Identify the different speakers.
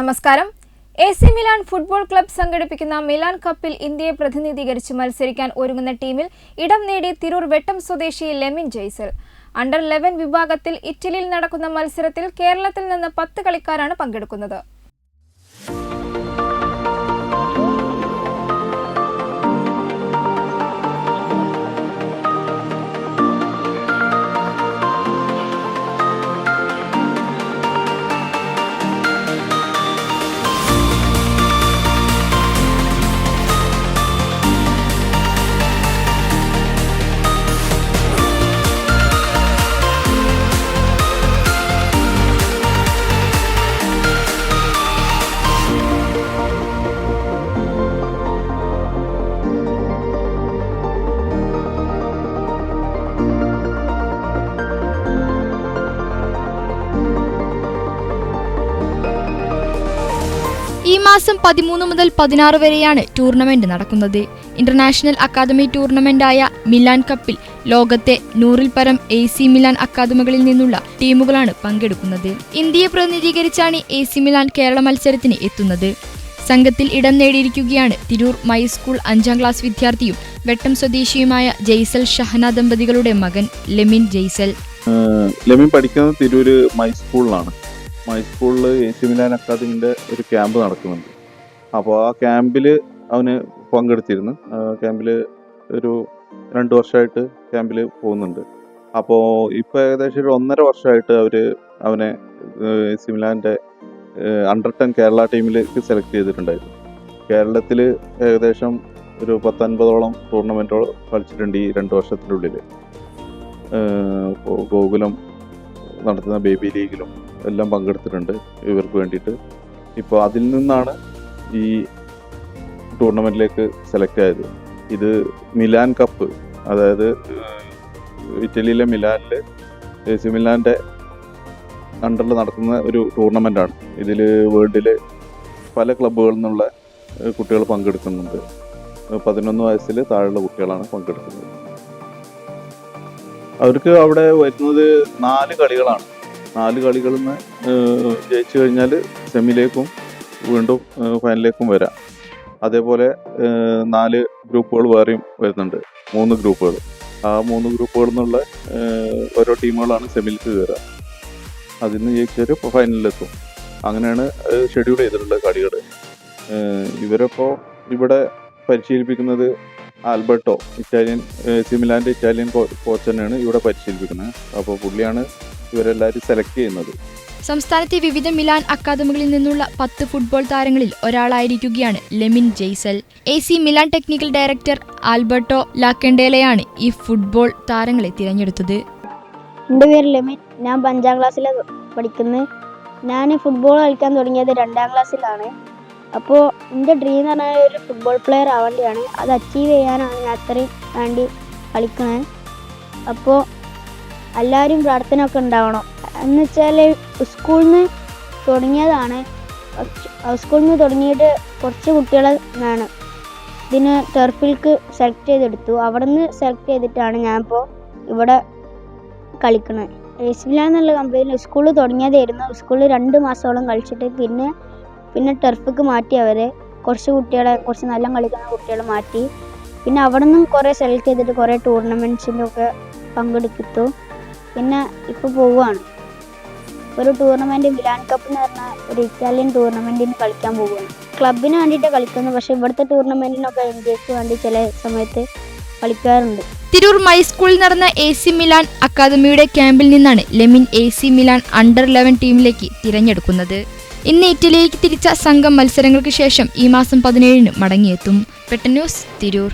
Speaker 1: നമസ്കാരം. A C Milan football club സംഘടിപ്പിക്കുന്ന Milan കപ്പിൽ ഇന്ത്യയെ പ്രതിനിധീകരിച്ച് മത്സരിക്കാൻ ഒരുങ്ങുന്ന ടീമിൽ ഇടം നേടി തിരൂർ വെട്ടം സ്വദേശി ലെമിൻ ജയ്സൽ. അണ്ടർ ലെവൻ വിഭാഗത്തിൽ ഇറ്റലിയിൽ നടക്കുന്ന മത്സരത്തിൽ കേരളത്തിൽ നിന്ന് പത്ത് കളിക്കാരാണ് പങ്കെടുക്കുന്നത്.
Speaker 2: ഈ മാസം പതിമൂന്ന് മുതൽ പതിനാറ് വരെയാണ് ടൂർണമെന്റ് നടക്കുന്നത്. ഇന്റർനാഷണൽ അക്കാദമി ടൂർണമെന്റായ മിലാൻ കപ്പിൽ ലോകത്തെ നൂറിൽ പരം എ സി മിലാൻ അക്കാദമികളിൽ നിന്നുള്ള ടീമുകളാണ് പങ്കെടുക്കുന്നത്. ഇന്ത്യയെ പ്രതിനിധീകരിച്ചാണ് എ സി മിലാൻ കേരള മത്സരത്തിന് എത്തുന്നത്. സംഘത്തിൽ ഇടം നേടിയിരിക്കുകയാണ് തിരൂർ മൈ സ്കൂൾ അഞ്ചാം ക്ലാസ് വിദ്യാർത്ഥിയും വെട്ടം സ്വദേശിയുമായ ജയ്സൽ ഷഹന ദമ്പതികളുടെ മകൻ ലെമിൻ ജയ്സൽ.
Speaker 3: ലെമിൻ പഠിക്കുന്നത് തിരൂര് മൈ സ്കൂളിലാണ്. മൈ സ്കൂളിൽ എ സി മിലാൻ അക്കാദമിന്റെ ഒരു ക്യാമ്പ് നടക്കുന്നുണ്ട്. അപ്പോൾ ആ ക്യാമ്പിൽ അവന് പങ്കെടുത്തിരുന്നു. ക്യാമ്പിൽ ഒരു രണ്ട് വർഷമായിട്ട് ക്യാമ്പിൽ പോകുന്നുണ്ട്. അപ്പോൾ ഇപ്പോൾ ഏകദേശം ഒരു ഒന്നര വർഷമായിട്ട് അവർ അവനെ എ സി മിലാന്റെ അണ്ടർ ടെൻ കേരള ടീമിലേക്ക് സെലക്ട് ചെയ്തിട്ടുണ്ടായിരുന്നു. കേരളത്തിൽ ഏകദേശം ഒരു പത്തൊൻപതോളം ടൂർണമെന്റുകൾ കളിച്ചിട്ടുണ്ട് ഈ രണ്ട് വർഷത്തിനുള്ളിൽ ഗോകുലം നടത്തുന്ന ബേബി ലീഗിലും എല്ലാം പങ്കെടുത്തിട്ടുണ്ട് ഇവർക്ക് വേണ്ടിയിട്ട്. ഇപ്പോൾ അതിൽ നിന്നാണ് ഈ ടൂർണമെന്റിലേക്ക് സെലക്ട് ആയത്. ഇത് മിലാൻ കപ്പ് അതായത് ഇറ്റലിയിലെ മിലാനിൽ എ സി മിലാന്റെ അണ്ടറിൽ നടക്കുന്ന ഒരു ടൂർണമെന്റാണ് ഇതിൽ വേൾഡിൽ പല ക്ലബ്ബുകളിൽ നിന്നുള്ള കുട്ടികൾ പങ്കെടുക്കുന്നുണ്ട്. പതിനൊന്ന് വയസ്സിൽ താഴെയുള്ള കുട്ടികളാണ് പങ്കെടുക്കുന്നത്. അവർക്ക് അവിടെ വരുന്നത് നാല് കളികളാണ്. നാല് കളികളിൽ നിന്ന് ജയിച്ചു കഴിഞ്ഞാൽ സെമിയിലേക്കും വീണ്ടും ഫൈനലിലേക്കും വരാം. അതേപോലെ നാല് ഗ്രൂപ്പുകൾ വേറെയും വരുന്നുണ്ട്. മൂന്ന് ഗ്രൂപ്പുകൾ. ആ മൂന്ന് ഗ്രൂപ്പുകളിൽ നിന്നുള്ള ഓരോ ടീമുകളാണ് സെമിയിലേക്ക് കയറുക. അതിൽ നിന്ന് ജയിച്ചവർ ഇപ്പോൾ ഫൈനലിലെത്തും. അങ്ങനെയാണ് ഷെഡ്യൂൾ ചെയ്തിട്ടുള്ള കളികൾ. ഇവരപ്പോൾ ഇവിടെ പരിശീലിപ്പിക്കുന്നത് ആൽബർട്ടോ ഇറ്റാലിയൻ സിമിലാന്റെ ഇറ്റാലിയൻ കോച്ച് തന്നെയാണ് ഇവിടെ പരിശീലിപ്പിക്കുന്നത്. അപ്പോൾ പുള്ളിയാണ് ഇവരെല്ലാവരും സെലക്ട് ചെയ്യുന്നത്.
Speaker 2: സംസ്ഥാനത്തെ വിവിധ മിലാൻ അക്കാദമികളിൽ നിന്നുള്ള പത്ത് ഫുട്ബോൾ താരങ്ങളിൽ ഒരാളായിരിക്കുകയാണ് Lemin Jaisal. A C Milan technical director Alberto ലാക്കണ്ടേലയാണ് ഈ ഫുട്ബോൾ താരങ്ങളെ തിരഞ്ഞെടുത്തത്.
Speaker 4: എന്റെ പേര് ലെമിൻ. ഞാൻ അഞ്ചാം ക്ലാസ്സിലാണ് പഠിക്കുന്നത്. ഞാൻ ഫുട്ബോൾ കളിക്കാൻ തുടങ്ങിയത് രണ്ടാം ക്ലാസ്സിലാണ്. അപ്പോൾ എന്റെ ഡ്രീം എന്ന് പറഞ്ഞാൽ ഒരു ഫുട്ബോൾ പ്ലെയർ ആവേണ്ടിയാണ് അത് അച്ചീവ് ചെയ്യാനാണ് ഞാൻ അത്രയും വേണ്ടി കളിക്കുന്നത്. അപ്പോൾ എല്ലാവരും പ്രാർത്ഥന ഒക്കെ ഉണ്ടാവണം. എന്ന് വെച്ചാൽ സ്കൂളിൽ നിന്ന് തുടങ്ങിയതാണ് സ്കൂളിൽ നിന്ന് തുടങ്ങിയിട്ട് കുറച്ച് കുട്ടികളെ ആണ് ഇതിന് ടെർഫിൽക്ക് സെലക്ട് ചെയ്തെടുത്തു. അവിടെ നിന്ന് സെലക്ട് ചെയ്തിട്ടാണ് ഞാനിപ്പോൾ ഇവിടെ കളിക്കുന്നത് റേസിമില എന്നുള്ള കമ്പനിയിൽ സ്കൂളിൽ തുടങ്ങിയതായിരുന്നു. സ്കൂളിൽ രണ്ട് മാസത്തോളം കളിച്ചിട്ട് പിന്നെ പിന്നെ ടെർഫിക്ക് മാറ്റി അവരെ. കുറച്ച് കുട്ടികളെ കുറച്ച് നല്ല കളിക്കുന്ന കുട്ടികളെ മാറ്റി. പിന്നെ അവിടെ നിന്നും കുറേ സെലക്ട് ചെയ്തിട്ട് കുറേ ടൂർണമെന്റ്സിന്റെ ഒക്കെ പങ്കെടുത്തു. പിന്നെ ഇപ്പോൾ പോവുകയാണ് ഒരു ടൂർണമെന്റ് മിലാൻ കപ്പ് എന്ന് പറഞ്ഞ ഒരു ഇറ്റാലിയൻ ടൂർണമെന്റിന് കളിക്കാൻ പോവുകയാണ് ക്ലബിന് വേണ്ടിയിട്ട് കളിക്കുന്നു പക്ഷേ ഇവിടുത്തെ ടൂർണമെന്റിനൊക്കെ ഇന്ത്യയ്ക്ക് വേണ്ടി ചില സമയത്ത് കളിക്കാറുണ്ട്.
Speaker 2: തിരൂർ മൈ സ്കൂളിൽ നടന്ന എ സി മിലാൻ അക്കാദമിയുടെ ക്യാമ്പിൽ നിന്നാണ് Lemin A C Milan under eleven ടീമിലേക്ക് തിരഞ്ഞെടുക്കുന്നത്. ഇന്ന് ഇറ്റലിയിലേക്ക് തിരിച്ച സംഘം മത്സരങ്ങൾക്ക് ശേഷം ഈ മാസം പതിനേഴിന് മടങ്ങിയെത്തും. പെട്ടന്യൂസ് തിരൂർ.